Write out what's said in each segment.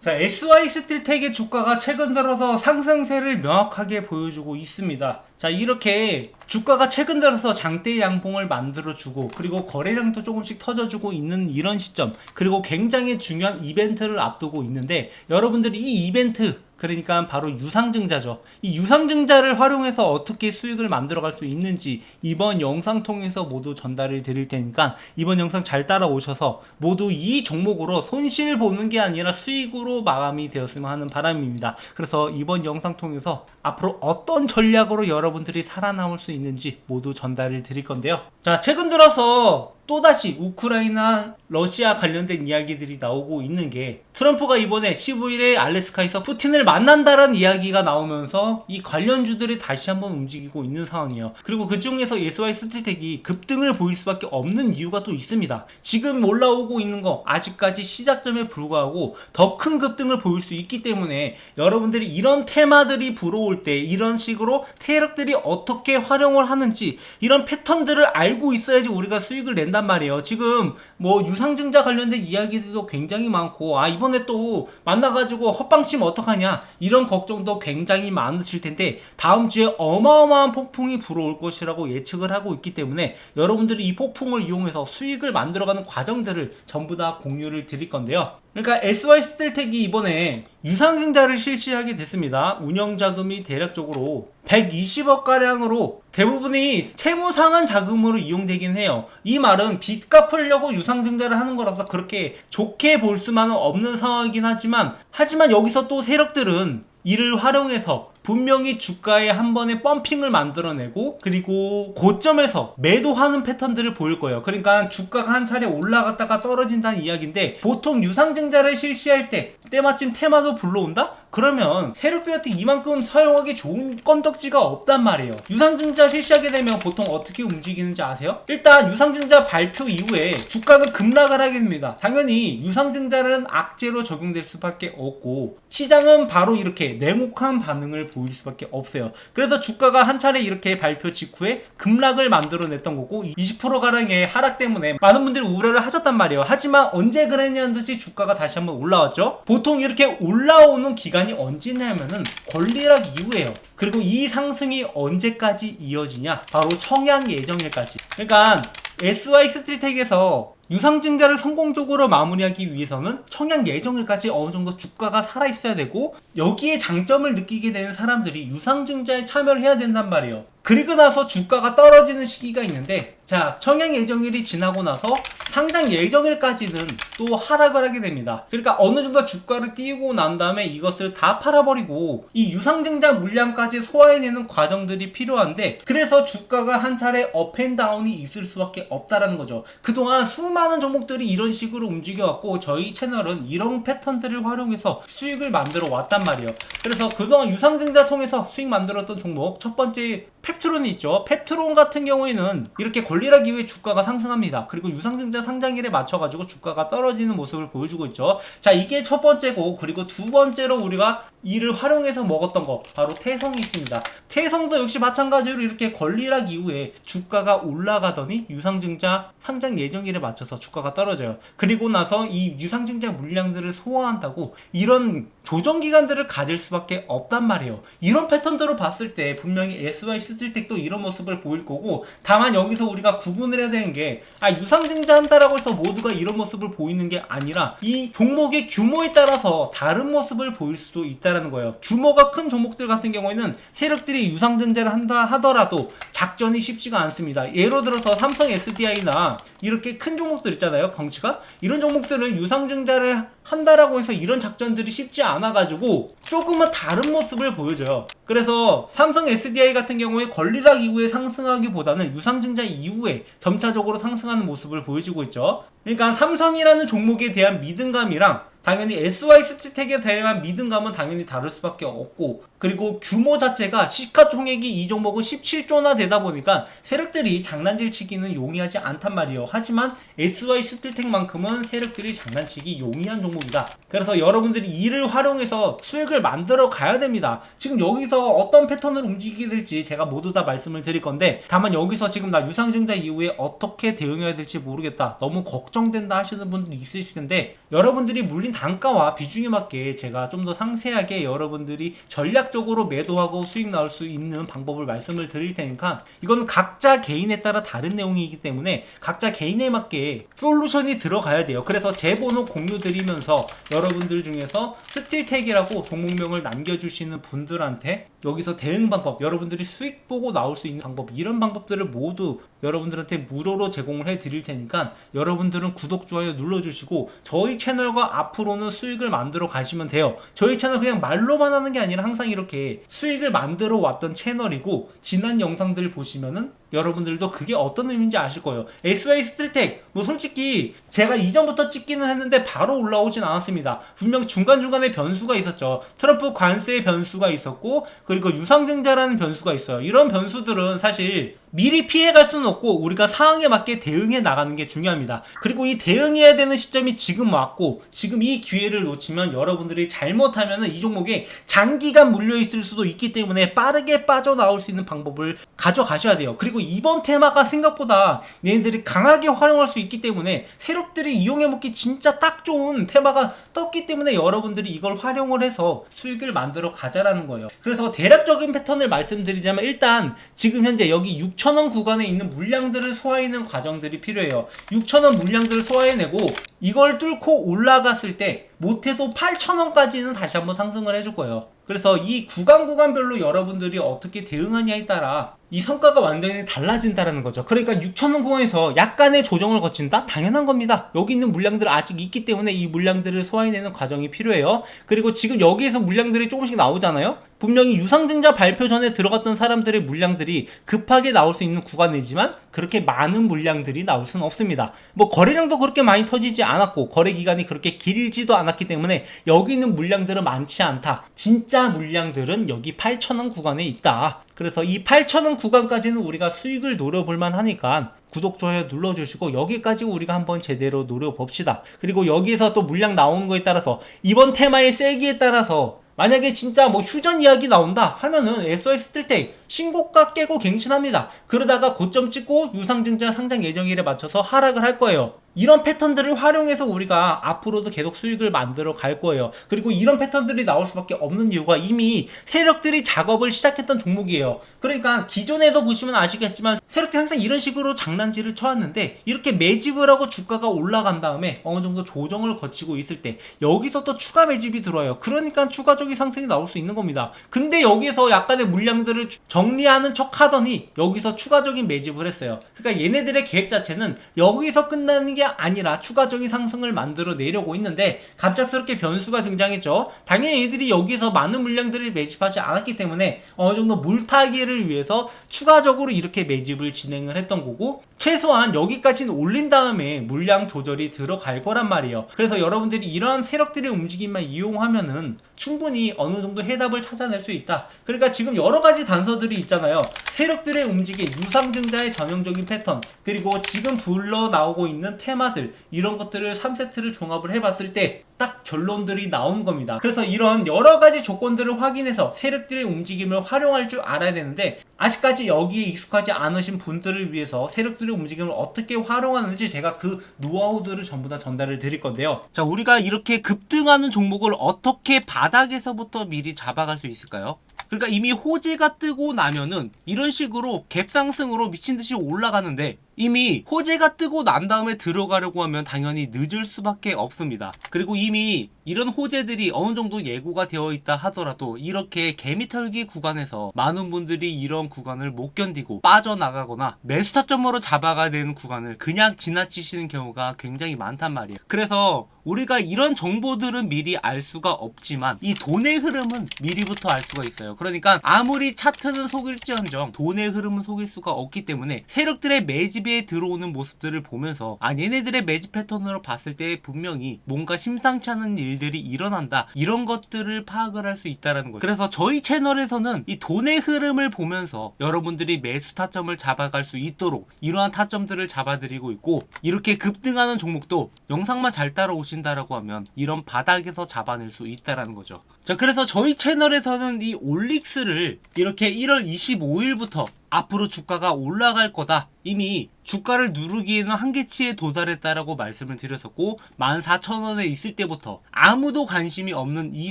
자, SY 스틸텍의 주가가 최근 들어서 상승세를 명확하게 보여주고 있습니다. 자, 이렇게 주가가 최근 들어서 장대 양봉을 만들어주고 그리고 거래량도 조금씩 터져주고 있는 이런 시점 그리고 굉장히 중요한 이벤트를 앞두고 있는데 여러분들이 이 이벤트 그러니까 바로 유상증자죠. 이 유상증자를 활용해서 어떻게 수익을 만들어 갈 수 있는지 이번 영상 통해서 모두 전달을 드릴 테니까 이번 영상 잘 따라오셔서 모두 이 종목으로 손실 보는 게 아니라 수익으로 마감이 되었으면 하는 바람입니다. 그래서 이번 영상 통해서 앞으로 어떤 전략으로 여러 분들이 살아남을 수 있는지 모두 전달을 드릴 건데요. 자, 최근 들어서 또다시 우크라이나 러시아 관련된 이야기들이 나오고 있는 게 트럼프가 이번에 15일에 알래스카에서 푸틴을 만난다는 이야기가 나오면서 이 관련주들이 다시 한번 움직이고 있는 상황이에요. 그리고 그 중에서 SY 스틸텍이 급등을 보일 수밖에 없는 이유가 또 있습니다. 지금 올라오고 있는 거 아직까지 시작점에 불구하고 더 큰 급등을 보일 수 있기 때문에 여러분들이 이런 테마들이 불어올 때 이런 식으로 테력들이 어떻게 활용을 하는지 이런 패턴들을 알고 있어야지 우리가 수익을 낸단 말이에요. 지금 뭐 유상증자 관련된 이야기들도 굉장히 많고 아 이번에 또 만나가지고 헛방치면 어떡하냐 이런 걱정도 굉장히 많으실 텐데 다음 주에 어마어마한 폭풍이 불어올 것이라고 예측을 하고 있기 때문에 여러분들이 이 폭풍을 이용해서 수익을 만들어가는 과정들을 전부 다 공유를 드릴 건데요. 그러니까 SY 스틸텍이 이번에 유상증자를 실시하게 됐습니다. 운영 자금이 대략적으로 120억 가량으로 대부분이 채무 상환 자금으로 이용되긴 해요. 이 말은 빚 갚으려고 유상증자를 하는 거라서 그렇게 좋게 볼 수만은 없는 상황이긴 하지만 하지만 여기서 또 세력들은 이를 활용해서 분명히 주가에 한 번에 펌핑을 만들어내고 그리고 고점에서 매도하는 패턴들을 보일 거예요. 그러니까 주가가 한 차례 올라갔다가 떨어진다는 이야기인데 보통 유상증자를 실시할 때 때마침 테마도 불러온다? 그러면 세력들한테 이만큼 사용하기 좋은 건덕지가 없단 말이에요. 유상증자 실시하게 되면 보통 어떻게 움직이는지 아세요? 일단 유상증자 발표 이후에 주가가 급락을 하게 됩니다. 당연히 유상증자는 악재로 적용될 수밖에 없고 시장은 바로 이렇게 냉혹한 반응을 보일 수밖에 없어요. 그래서 주가가 한 차례 이렇게 발표 직후에 급락을 만들어냈던 거고 20% 가량의 하락 때문에 많은 분들이 우려를 하셨단 말이에요. 하지만 언제 그랬냐는 듯이 주가가 다시 한번 올라왔죠. 보통 이렇게 올라오는 기간이 언제냐면은 권리락 이후에요. 그리고 이 상승이 언제까지 이어지냐? 바로 청약 예정일까지. 그러니까 SY 스틸텍에서 유상증자를 성공적으로 마무리하기 위해서는 청약 예정일까지 어느 정도 주가가 살아 있어야 되고 여기에 장점을 느끼게 되는 사람들이 유상증자에 참여를 해야 된단 말이에요. 그리고 나서 주가가 떨어지는 시기가 있는데 자 청약 예정일이 지나고 나서 상장 예정일까지는 또 하락을 하게 됩니다. 그러니까 어느 정도 주가를 띄우고 난 다음에 이것을 다 팔아버리고 이 유상증자 물량까지 소화해내는 과정들이 필요한데 그래서 주가가 한 차례 업앤다운이 있을 수밖에 없다라는 거죠. 그동안 수많은 종목들이 이런 식으로 움직여왔고 저희 채널은 이런 패턴들을 활용해서 수익을 만들어 왔단 말이에요. 그래서 그동안 유상증자 통해서 수익 만들었던 종목 첫 번째 펩트론이 있죠. 펩트론 같은 경우에는 이렇게 권리락 이후에 주가가 상승합니다. 그리고 유상증자 상장일에 맞춰가지고 주가가 떨어지는 모습을 보여주고 있죠. 자, 이게 첫 번째고, 그리고 두 번째로 우리가 이를 활용해서 먹었던 거, 바로 태성이 있습니다. 태성도 역시 마찬가지로 이렇게 권리락 이후에 주가가 올라가더니 유상증자 상장 예정일에 맞춰서 주가가 떨어져요. 그리고 나서 이 유상증자 물량들을 소화한다고 이런 조정 기간들을 가질 수밖에 없단 말이에요. 이런 패턴들로 봤을 때 분명히 SY 스틸텍도 이런 모습을 보일 거고 다만 여기서 우리가 구분을 해야 되는 게 아, 유상증자 한다라고 해서 모두가 이런 모습을 보이는 게 아니라 이 종목의 규모에 따라서 다른 모습을 보일 수도 있다라는 거예요. 규모가 큰 종목들 같은 경우에는 세력들이 유상증자를 한다 하더라도 작전이 쉽지가 않습니다. 예로 들어서 삼성 SDI나 이렇게 큰 종목들 있잖아요. 덩치가 이런 종목들은 유상증자를 한다라고 해서 이런 작전들이 쉽지 않아가지고 조금은 다른 모습을 보여줘요. 그래서 삼성 SDI 같은 경우에 권리락 이후에 상승하기보다는 유상증자 이후에 점차적으로 상승하는 모습을 보여주고 있죠. 그러니까 삼성이라는 종목에 대한 믿음감이랑 당연히 SY 스틸텍에 대한 믿음감은 당연히 다를 수밖에 없고 그리고 규모 자체가 시가총액이 이 종목은 17조나 되다 보니까 세력들이 장난질 치기는 용이하지 않단 말이에요. 하지만 SY 스틸텍만큼은 세력들이 장난치기 용이한 종목이다. 그래서 여러분들이 이를 활용해서 수익을 만들어 가야 됩니다. 지금 여기서 어떤 패턴을 움직이게 될지 제가 모두 다 말씀을 드릴 건데 다만 여기서 지금 나 유상증자 이후에 어떻게 대응해야 될지 모르겠다. 너무 걱정된다 하시는 분들이 있으실 텐데 여러분들이 물리 올린 단가와 비중에 맞게 제가 좀 더 상세하게 여러분들이 전략 적으로 매도하고 수익 나올 수 있는 방법을 말씀을 드릴 테니까 이건 각자 개인에 따라 다른 내용이기 때문에 각자 개인에 맞게 솔루션이 들어가야 돼요. 그래서 제 번호 공유 드리면서 여러분들 중에서 스틸텍이라고 종목명을 남겨주시는 분들한테 여기서 대응 방법, 여러분들이 수익 보고 나올 수 있는 방법, 이런 방법들을 모두 여러분들한테 무료로 제공을 해 드릴 테니까 여러분들은 구독, 좋아요 눌러주시고 저희 채널과 앞으로는 수익을 만들어 가시면 돼요. 저희 채널 그냥 말로만 하는 게 아니라 항상 이 렇게 수익을 만들어 왔던 채널이고 지난 영상들을 보시면은 여러분들도 그게 어떤 의미인지 아실 거예요. SY 스틸텍 뭐 솔직히 제가 이전부터 찍기는 했는데 바로 올라오진 않았습니다. 분명 중간중간에 변수가 있었죠. 트럼프 관세의 변수가 있었고 그리고 유상증자라는 변수가 있어요. 이런 변수들은 사실 미리 피해갈 수는 없고 우리가 상황에 맞게 대응해 나가는 게 중요합니다. 그리고 이 대응해야 되는 시점이 지금 왔고 지금 이 기회를 놓치면 여러분들이 잘못하면 이 종목에 장기간 물려 있을 수도 있기 때문에 빠르게 빠져나올 수 있는 방법을 가져가셔야 돼요. 그리고 이번 테마가 생각보다 얘네들이 강하게 활용할 수 있기 때문에 세력들이 이용해 먹기 진짜 딱 좋은 테마가 떴기 때문에 여러분들이 이걸 활용을 해서 수익을 만들어 가자라는 거예요. 그래서 대략적인 패턴을 말씀드리자면 일단 지금 현재 여기 6천원 구간에 있는 물량들을 소화해내는 과정들이 필요해요. 6천원 물량들을 소화해내고 이걸 뚫고 올라갔을 때 못해도 8천원까지는 다시 한번 상승을 해줄 거예요. 그래서 이 구간 구간별로 여러분들이 어떻게 대응하냐에 따라 이 성과가 완전히 달라진다는 거죠. 그러니까 6천원 구간에서 약간의 조정을 거친다? 당연한 겁니다. 여기 있는 물량들 아직 있기 때문에 이 물량들을 소화해내는 과정이 필요해요. 그리고 지금 여기에서 물량들이 조금씩 나오잖아요? 분명히 유상증자 발표 전에 들어갔던 사람들의 물량들이 급하게 나올 수 있는 구간이지만 그렇게 많은 물량들이 나올 수는 없습니다. 뭐 거래량도 그렇게 많이 터지지 않았고 거래 기간이 그렇게 길지도 않았기 때문에 여기 있는 물량들은 많지 않다. 진짜 물량들은 여기 8,000원 구간에 있다. 그래서 이 8,000원 구간까지는 우리가 수익을 노려볼 만 하니까 구독, 좋아요 눌러주시고 여기까지 우리가 한번 제대로 노려봅시다. 그리고 여기에서 또 물량 나오는 거에 따라서 이번 테마의 세기에 따라서 만약에 진짜 뭐 휴전 이야기 나온다 하면은 SOS 뜰 때 신고가 깨고 갱신합니다. 그러다가 고점 찍고 유상증자 상장 예정일에 맞춰서 하락을 할 거예요. 이런 패턴들을 활용해서 우리가 앞으로도 계속 수익을 만들어 갈 거예요. 그리고 이런 패턴들이 나올 수밖에 없는 이유가 이미 세력들이 작업을 시작했던 종목이에요. 그러니까 기존에도 보시면 아시겠지만 세력들이 항상 이런 식으로 장난질을 쳐왔는데 이렇게 매집을 하고 주가가 올라간 다음에 어느 정도 조정을 거치고 있을 때 여기서 또 추가 매집이 들어와요. 그러니까 추가적인 상승이 나올 수 있는 겁니다. 근데 여기서 약간의 물량들을 정리하는 척 하더니 여기서 추가적인 매집을 했어요. 그러니까 얘네들의 계획 자체는 여기서 끝나는 게 아니라 추가적인 상승을 만들어 내려고 있는데 갑작스럽게 변수가 등장했죠. 당연히 얘들이 여기서 많은 물량들을 매집하지 않았기 때문에 어느 정도 물타기를 위해서 추가적으로 이렇게 매집을 진행을 했던 거고 최소한 여기까지는 올린 다음에 물량 조절이 들어갈 거란 말이에요. 그래서 여러분들이 이런 세력들의 움직임만 이용하면은 충분히 어느 정도 해답을 찾아낼 수 있다. 그러니까 지금 여러 가지 단서들이 있잖아요. 세력들의 움직임, 유상증자의 전형적인 패턴, 그리고 지금 불러 나오고 있는 테마들, 이런 것들을 3세트를 종합을 해봤을 때 딱 결론들이 나온 겁니다. 그래서 이런 여러 가지 조건들을 확인해서 세력들의 움직임을 활용할 줄 알아야 되는데 아직까지 여기에 익숙하지 않으신 분들을 위해서 세력들의 움직임을 어떻게 활용하는지 제가 그 노하우들을 전부 다 전달을 드릴 건데요. 자, 우리가 이렇게 급등하는 종목을 어떻게 바닥에서부터 미리 잡아갈 수 있을까요? 그러니까 이미 호재가 뜨고 나면은 이런 식으로 갭상승으로 미친 듯이 올라가는데 이미 호재가 뜨고 난 다음에 들어가려고 하면 당연히 늦을 수밖에 없습니다. 그리고 이미 이런 호재들이 어느 정도 예고가 되어 있다 하더라도 이렇게 개미털기 구간에서 많은 분들이 이런 구간을 못 견디고 빠져나가거나 매수 타점으로 잡아가야 되는 구간을 그냥 지나치시는 경우가 굉장히 많단 말이에요. 그래서 우리가 이런 정보들은 미리 알 수가 없지만 이 돈의 흐름은 미리부터 알 수가 있어요. 그러니까 아무리 차트는 속일지언정 돈의 흐름은 속일 수가 없기 때문에 세력들의 매집 에 들어오는 모습들을 보면서 아 얘네들의 매집 패턴으로 봤을 때 분명히 뭔가 심상치 않은 일들이 일어난다 이런 것들을 파악을 할 수 있다라는 거죠. 그래서 저희 채널에서는 이 돈의 흐름을 보면서 여러분들이 매수 타점을 잡아갈 수 있도록 이러한 타점들을 잡아드리고 있고 이렇게 급등하는 종목도 영상만 잘 따라오신다라고 하면 이런 바닥에서 잡아낼 수 있다라는 거죠. 자 그래서 저희 채널에서는 이 올릭스를 이렇게 1월 25일부터 앞으로 주가가 올라갈 거다. 이미 주가를 누르기에는 한계치에 도달했다라고 말씀을 드렸었고 14,000원에 있을 때부터 아무도 관심이 없는 이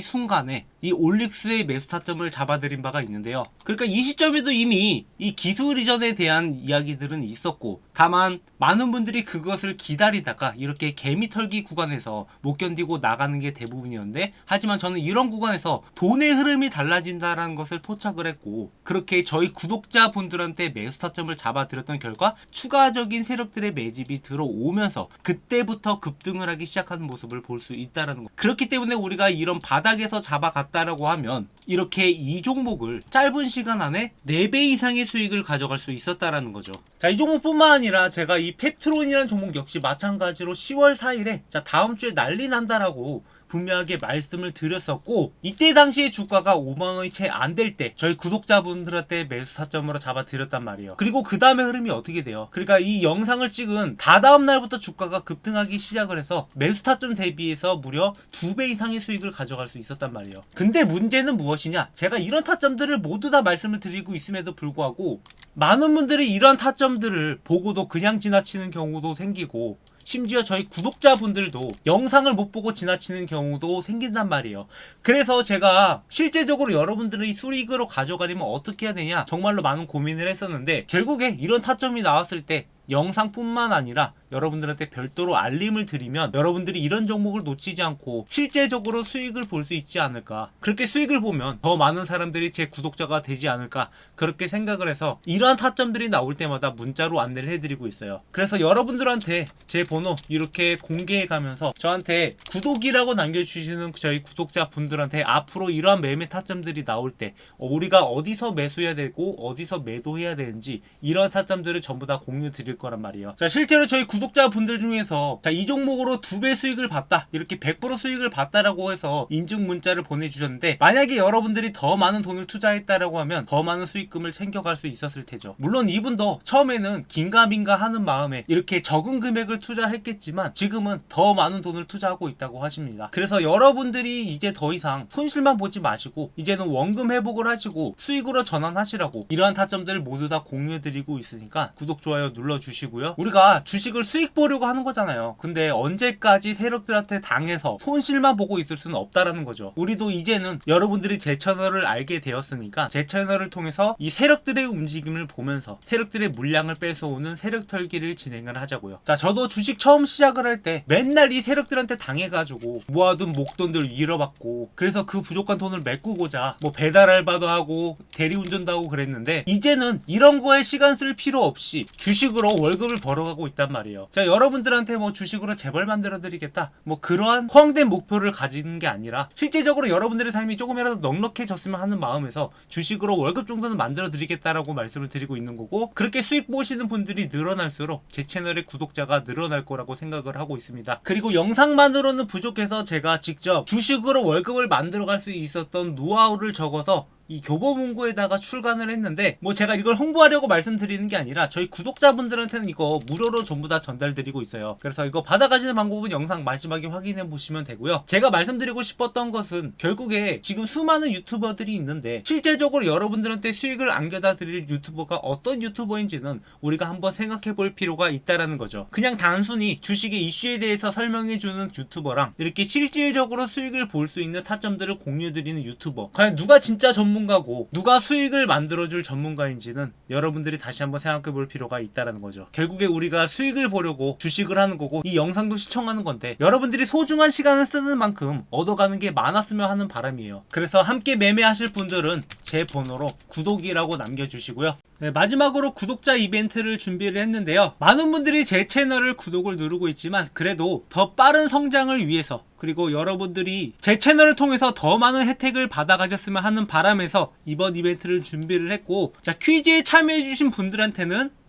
순간에 이 올릭스의 매수 타점을 잡아들인 바가 있는데요. 그러니까 이 시점에도 이미 이 기술 이전에 대한 이야기들은 있었고 다만 많은 분들이 그것을 기다리다가 이렇게 개미 털기 구간에서 못 견디고 나가는 게 대부분이었는데 하지만 저는 이런 구간에서 돈의 흐름이 달라진다라는 것을 포착을 했고 그렇게 저희 구독자분들한테 매수 타점을 잡아드렸던 결과 추가 적인 세력들의 매집이 들어오면서 그때부터 급등을 하기 시작하는 모습을 볼 수 있다라는 거. 그렇기 때문에 우리가 이런 바닥에서 잡아갔다라고 하면 이렇게 이 종목을 짧은 시간 안에 4배 이상의 수익을 가져갈 수 있었다라는 거죠. 자, 이 종목뿐만 아니라 제가 이 펩트론이라는 종목 역시 마찬가지로 10월 4일에 자, 다음 주에 난리 난다라고 분명하게 말씀을 드렸었고 이때 당시에 주가가 5만 원이 채 안 될 때 저희 구독자분들한테 매수 사점으로 잡아 드렸단 말이에요. 그리고 그 다음에 흐름이 어떻게 돼요? 그러니까 이 영상을 찍은 다다음 날부터 주가가 급등하기 시작을 해서 매수 타점 대비해서 무려 2배 이상의 수익을 가져갈 수 있었단 말이에요. 근데 문제는 무엇이냐? 제가 이런 타점들을 모두 다 말씀을 드리고 있음에도 불구하고 많은 분들이 이런 타점들을 보고도 그냥 지나치는 경우도 생기고 심지어 저희 구독자분들도 영상을 못 보고 지나치는 경우도 생긴단 말이에요. 그래서 제가 실제적으로 여러분들이 수익으로 가져가려면 어떻게 해야 되냐 정말로 많은 고민을 했었는데 결국에 이런 타점이 나왔을 때 영상뿐만 아니라 여러분들한테 별도로 알림을 드리면 여러분들이 이런 종목을 놓치지 않고 실제적으로 수익을 볼 수 있지 않을까. 그렇게 수익을 보면 더 많은 사람들이 제 구독자가 되지 않을까. 그렇게 생각을 해서 이러한 타점들이 나올 때마다 문자로 안내를 해드리고 있어요. 그래서 여러분들한테 제 번호 이렇게 공개해 가면서 저한테 구독이라고 남겨주시는 저희 구독자 분들한테 앞으로 이러한 매매 타점들이 나올 때 어, 우리가 어디서 매수해야 되고 어디서 매도해야 되는지 이런 타점들을 전부 다 공유 드릴 거란 말이에요. 자, 실제로 저희 구독자분들 중에서 자, 이 종목으로 두 배 수익을 봤다. 이렇게 100% 수익을 봤다라고 해서 인증 문자를 보내주셨는데 만약에 여러분들이 더 많은 돈을 투자했다라고 하면 더 많은 수익금을 챙겨갈 수 있었을 테죠. 물론 이분도 처음에는 긴가민가 하는 마음에 이렇게 적은 금액을 투자했겠지만 지금은 더 많은 돈을 투자하고 있다고 하십니다. 그래서 여러분들이 이제 더 이상 손실만 보지 마시고 이제는 원금 회복을 하시고 수익으로 전환하시라고 이러한 타점들 모두 다 공유해드리고 있으니까 구독 좋아요 눌러주 시고요. 우리가 주식을 수익 보려고 하는 거잖아요. 근데 언제까지 세력들한테 당해서 손실만 보고 있을 수는 없다라는 거죠. 우리도 이제는 여러분들이 제 채널을 알게 되었으니까 제 채널을 통해서 이 세력들의 움직임을 보면서 세력들의 물량을 뺏어오는 세력 털기를 진행을 하자고요. 자, 저도 주식 처음 시작을 할 때 맨날 이 세력들한테 당해가지고 모아둔 목돈들 잃어받고 그래서 그 부족한 돈을 메꾸고자 뭐 배달 알바도 하고 대리운전도 하고 그랬는데 이제는 이런 거에 시간 쓸 필요 없이 주식으로 월급을 벌어가고 있단 말이에요. 자, 여러분들한테 뭐 주식으로 재벌 만들어 드리겠다. 뭐 그러한 허황된 목표를 가지는 게 아니라 실제적으로 여러분들의 삶이 조금이라도 넉넉해졌으면 하는 마음에서 주식으로 월급 정도는 만들어 드리겠다라고 말씀을 드리고 있는 거고 그렇게 수익 보시는 분들이 늘어날수록 제 채널의 구독자가 늘어날 거라고 생각을 하고 있습니다. 그리고 영상만으로는 부족해서 제가 직접 주식으로 월급을 만들어 갈 수 있었던 노하우를 적어서 이 교보문고에다가 출간을 했는데 뭐 제가 이걸 홍보하려고 말씀드리는 게 아니라 저희 구독자분들한테는 이거 무료로 전부 다 전달드리고 있어요. 그래서 이거 받아가시는 방법은 영상 마지막에 확인해 보시면 되고요. 제가 말씀드리고 싶었던 것은 결국에 지금 수많은 유튜버들이 있는데 실제적으로 여러분들한테 수익을 안겨다 드릴 유튜버가 어떤 유튜버인지는 우리가 한번 생각해 볼 필요가 있다라는 거죠. 그냥 단순히 주식의 이슈에 대해서 설명해 주는 유튜버랑 이렇게 실질적으로 수익을 볼 수 있는 타점들을 공유 드리는 유튜버 과연 누가 진짜 전문 가고 누가 수익을 만들어줄 전문가인지는 여러분들이 다시 한번 생각해 볼 필요가 있다라는 거죠. 결국에 우리가 수익을 보려고 주식을 하는 거고 이 영상도 시청하는 건데 여러분들이 소중한 시간을 쓰는 만큼 얻어가는 게 많았으면 하는 바람이에요. 그래서 함께 매매하실 분들은 제 번호로 구독이라고 남겨주시고요. 네, 마지막으로 구독자 이벤트를 준비를 했는데요. 많은 분들이 제 채널을 구독을 누르고 있지만 그래도 더 빠른 성장을 위해서 그리고 여러분들이 제 채널을 통해서 더 많은 혜택을 받아가셨으면 하는 바람에서 이번 이벤트를 준비를 했고 자 퀴즈에 참여해주신 분들한테는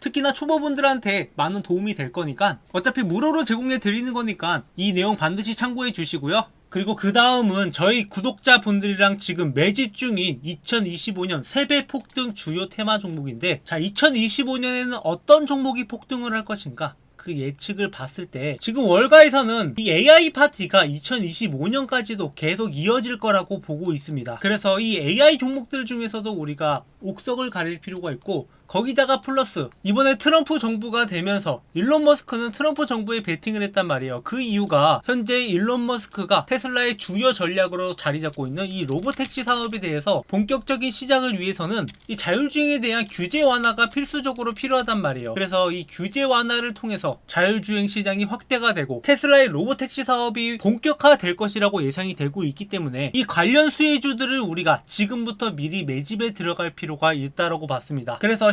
특히나 초보분들한테 많은 도움이 될 거니까 어차피 무료로 제공해 드리는 거니까 이 내용 반드시 참고해 주시고요. 그리고 그 다음은 저희 구독자분들이랑 지금 매집 중인 2025년 세배 폭등 주요 테마 종목인데 자 2025년에는 어떤 종목이 폭등을 할 것인가 그 예측을 봤을 때 지금 월가에서는 이 AI 파티가 2025년까지도 계속 이어질 거라고 보고 있습니다. 그래서 이 AI 종목들 중에서도 우리가 옥석을 가릴 필요가 있고 거기다가 플러스 이번에 트럼프 정부가 되면서 일론 머스크는 트럼프 정부에 베팅을 했단 말이에요. 그 이유가 현재 일론 머스크가 테슬라의 주요 전략으로 자리 잡고 있는 이 로보택시 사업에 대해서 본격적인 시작을 위해서는 이 자율주행에 대한 규제 완화가 필수적으로 필요하단 말이에요. 그래서 이 규제 완화를 통해서 자율주행 시장이 확대가 되고 테슬라의 로보택시 사업이 본격화될 것이라고 예상이 되고 있기 때문에 이 관련 수혜주들을 우리가 지금부터 미리 매집에 들어갈 필요가 있다라고 봤습니다. 그래서